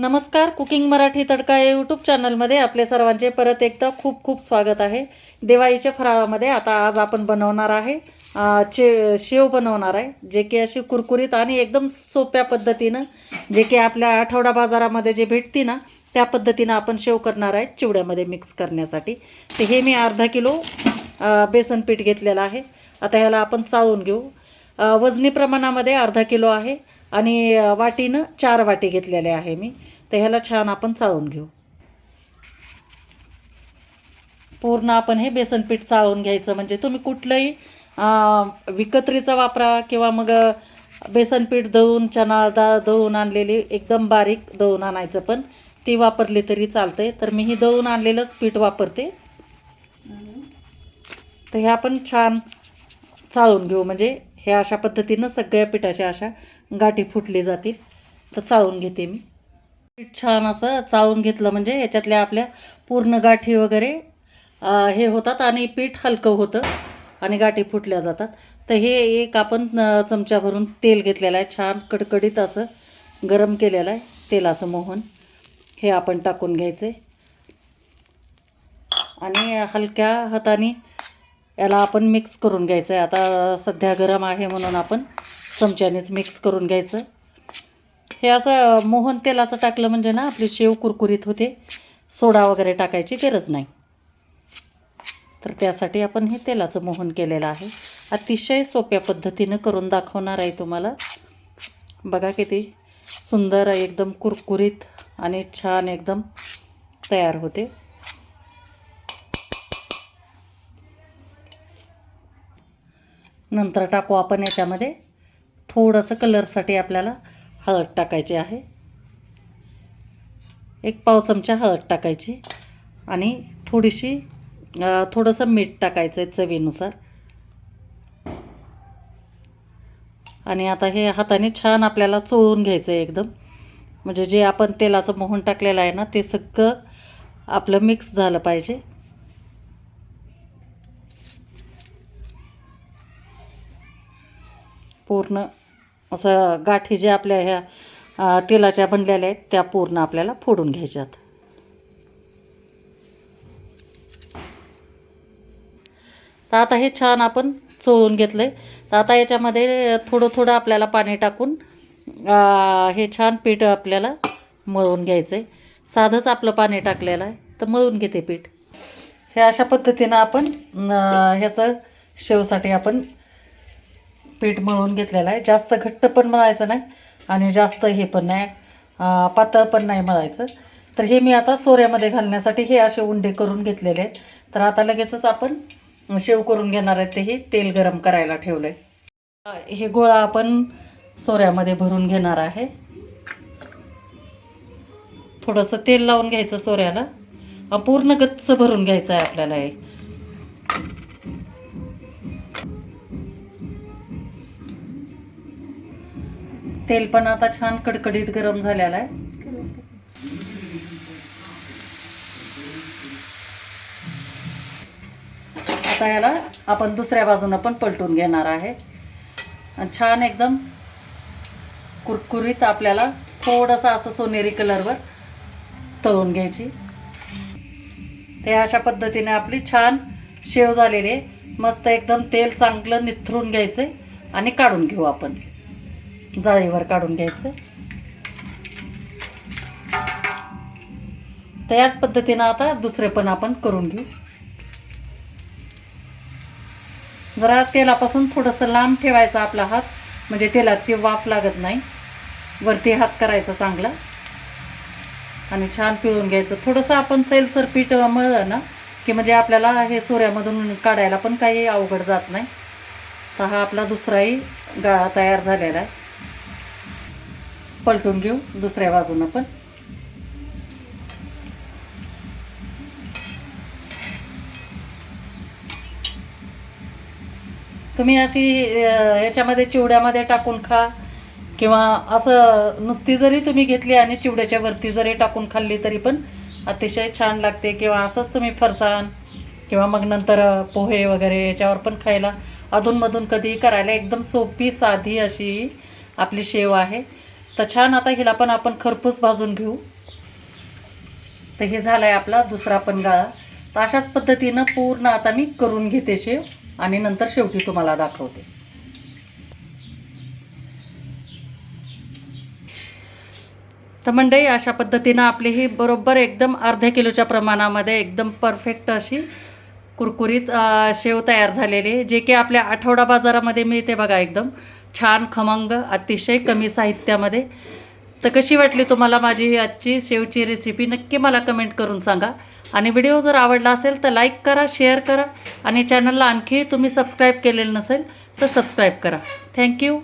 नमस्कार कुकिंग मराठी तडका या यूट्यूब चॅनलमध्ये आपले सर्वांचे परत एकदा खूप खूप स्वागत आहे. दिवाळीच्या फराळामध्ये आता आज आपण बनवणार आहे चे शेव बनवणार आहे जे की अशी कुरकुरीत आणि एकदम सोप्या पद्धतीनं जे की आपल्या आठवडा बाजारामध्ये जे भेटते ना त्या पद्धतीनं आपण शेव करणार आहे चिवड्यामध्ये मिक्स करण्यासाठी. तर हे मी अर्धा किलो बेसन पीठ घेतलेलं आहे. आता ह्याला आपण चाळून घेऊ. वजनी प्रमाणामध्ये अर्धा किलो आहे आणि वाटीनं चार वाटी घेतलेले आहे मी. तर ह्याला छान आपण चाळून घेऊ. पूर्ण आपण हे बेसन पीठ चाळून घ्यायचं. म्हणजे तुम्ही कुठलंही विकत्रीचा वापरा किंवा मग बेसन पीठ दळून चणा दा दळून आणलेली एकदम बारीक दळून आणायचं पण. ती वापरली तरी चालते तर मी ही दळून आणलेलंच पीठ वापरते. तर हे आपण छान चाळून घेऊ. म्हणजे हे अशा पद्धतीनं सगळ्या पिठाच्या अशा गाठी फुटली जातील. तर चाळून घेते मी. छान असं चावून घेतलं म्हणजे याच्यातल्या आपल्या पूर्ण गाठी वगैरे हे होतात आणि पीठ हलकं होतं आणि गाठी फुटल्या जातात. तर हे एक आपण चमचा भरून तेल घेतलेलं आहे. छान कडकडीत असं गरम केलेलं आहे तेलाचं मोहन. हे आपण टाकून घ्यायचं. आहे आणि हलक्या हाताने याला आपण मिक्स करून घ्यायचं आहे. आता सध्या गरम आहे म्हणून आपण चमच्यानेच मिक्स करून घ्यायचं. हे असं मोहन तेलाचं टाकलं म्हणजे ना आपली शेव कुरकुरीत होते. सोडा वगैरे टाकायची गरज नाही. तर त्यासाठी आपण हे तेलाचं मोहन केलेलं आहे. अतिशय सोप्या पद्धतीनं करून दाखवणार आहे तुम्हाला. बघा किती सुंदर एकदम कुरकुरीत आणि छान एकदम तयार होते. नंतर टाकू आपण याच्यामध्ये. थोडंसं कलरसाठी आपल्याला हळद टाकायची आहे. एक पाव चमचा हळद टाकायची आणि थोडीशी थोडंसं मीठ टाकायचं आहे चवीनुसार. आणि आता हे हाताने छान आपल्याला चोळून घ्यायचं आहे एकदम. म्हणजे जे आपण तेलाचं मोहन टाकलेलं आहे ना ते सगळं आपलं मिक्स झालं पाहिजे. पूर्ण असं गाठी ज्या आपल्या ह्या तेलाच्या बनलेल्या आहेत त्या पूर्ण आपल्याला फोडून घ्यायच्यात. तर आता हे छान आपण चोळून घेतलं आहे तर आता याच्यामध्ये थोडं थोडं आपल्याला पाणी टाकून हे छान पीठ आपल्याला मळून घ्यायचं आहे साधंच आपलं पाणी टाकलेलं आहे तर मळून घेते पीठ. हे अशा पद्धतीनं आपण ह्याचं शेवसाठी आपण पीठ मळून घेतलेलं आहे. जास्त घट्ट पण मळायचं नाही आणि जास्त हे पण नाही. पातळ पण नाही मळायचं. तर हे मी आता सोऱ्यामध्ये घालण्यासाठी हे असे उंडे करून घेतलेले आहेत. तर आता लगेचच आपण शेव करून घेणार आहेत तेही तेल गरम करायला ठेवलं आहे हे गोळा आपण सोऱ्यामध्ये भरून घेणार आहे. थोडंसं तेल लावून घ्यायचं सोऱ्याला. पूर्ण गच्च भरून घ्यायचं आहे आपल्याला हे. तेल पण आता छान कडकडीत गरम झालेलं आहे. आता याला आपण दुसऱ्या बाजूनं पण पलटून घेणार आहे. आणि छान एकदम कुरकुरीत आपल्याला थोडंसं असं सोनेरी कलरवर तळून घ्यायची. ते अशा पद्धतीने आपली छान शेव झालेली आहे. मस्त एकदम तेल चांगलं निथरून घ्यायचं आणि काढून घेऊ आपण. जाळीवर काढून घ्यायचं. तर याच पद्धतीनं आता दुसरे पण आपण करून घेऊ. जरा तेलापासून थोडंसं लांब ठेवायचा आपला हात म्हणजे तेलाची वाफ लागत नाही. वरती हात करायचा चांगला. आणि छान पिळून घ्यायचं. थोडंसं आपण सैलसर पीठ मळलं ना की म्हणजे आपल्याला हे सोऱ्यामधून काढायला पण काही अवघड जात नाही. तर हा आपला दुसराही गाळा तयार झालेला आहे. पलटून घेऊ दुसऱ्या बाजूनं पण. तुम्ही अशी याच्यामध्ये चिवड्यामध्ये टाकून खा किंवा असं नुसती जरी तुम्ही घेतली आणि चिवड्याच्या वरती जरी टाकून खाल्ली तरी पण अतिशय छान लागते किंवा असंच तुम्ही फरसाण किंवा मग नंतर पोहे वगैरे याच्यावर पण खायला. अधूनमधून कधीही करायला एकदम सोपी साधी अशी आपली शेव आहे. तर छान आता हिला पण आपण खरपूस भाजून घेऊ. तर हे झालं आहे आपला दुसरा पण गाळा. तर अशाच पद्धतीनं पूर्ण आता मी करून घेते शेव आणि नंतर शेवटी तुम्हाला दाखवते. तर मंडई अशा पद्धतीनं आपली ही बरोबर एकदम अर्ध्या किलोच्या प्रमाणामध्ये एकदम परफेक्ट अशी कुरकुरीत शेव तयार झालेली जे की आपल्या आठवडा बाजारामध्ये मिळते बघा एकदम. छान खमंग अतिशय कमी साहित्यामध्ये. तर कशी वाटली तुम्हाला माझी आजची शेवची रेसिपी नक्की मला कमेंट करून सांगा. आणि व्हिडिओ जर आवडला असेल तर लाईक करा शेअर करा. आणि चॅनलला आणखी तुम्ही सबस्क्राईब केलेलं नसेल तर सबस्क्राईब करा. थँक्यू